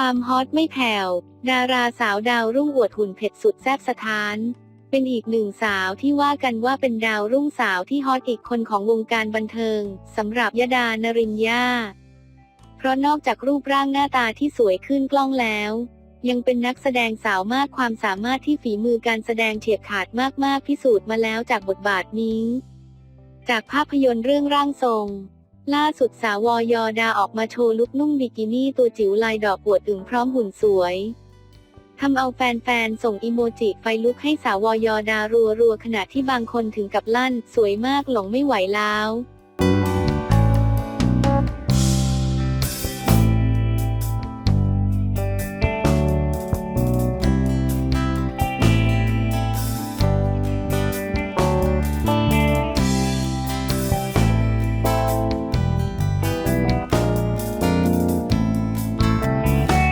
ความฮอตไม่แผ่ว ดาราสาวดาวรุ่งอวดหุ่นเผ็ดสุดแซ่บสถาน เป็นอีกหนึ่งสาวที่ว่ากันว่าเป็นดาวรุ่งสาวที่ฮอตอีกคนของวงการบันเทิงสำหรับยดานรินยาเพราะนอกจากรูปร่างหน้าตาที่สวยขึ้นกล้องแล้ว ยังเป็นนักแสดงสาวมากความสามารถที่ฝีมือการแสดงเฉียบขาดมากๆพิสูจน์มาแล้วจากบทบาทนี้ จากภาพยนตร์เรื่องร่างทรง ล่าสุดสาววอยอดาออกมาโชว์ลุคนุ่งบิกินี่ตัวจิ๋วลายดอกปวดอึ่งพร้อมหุ่นสวยทำเอาแฟนๆ ส่งอิโมจิไฟลุกให้สาววอยอดารัวๆ ขณะที่บางคนถึงกับลั่น สวยมากหลงไม่ไหวแล้ว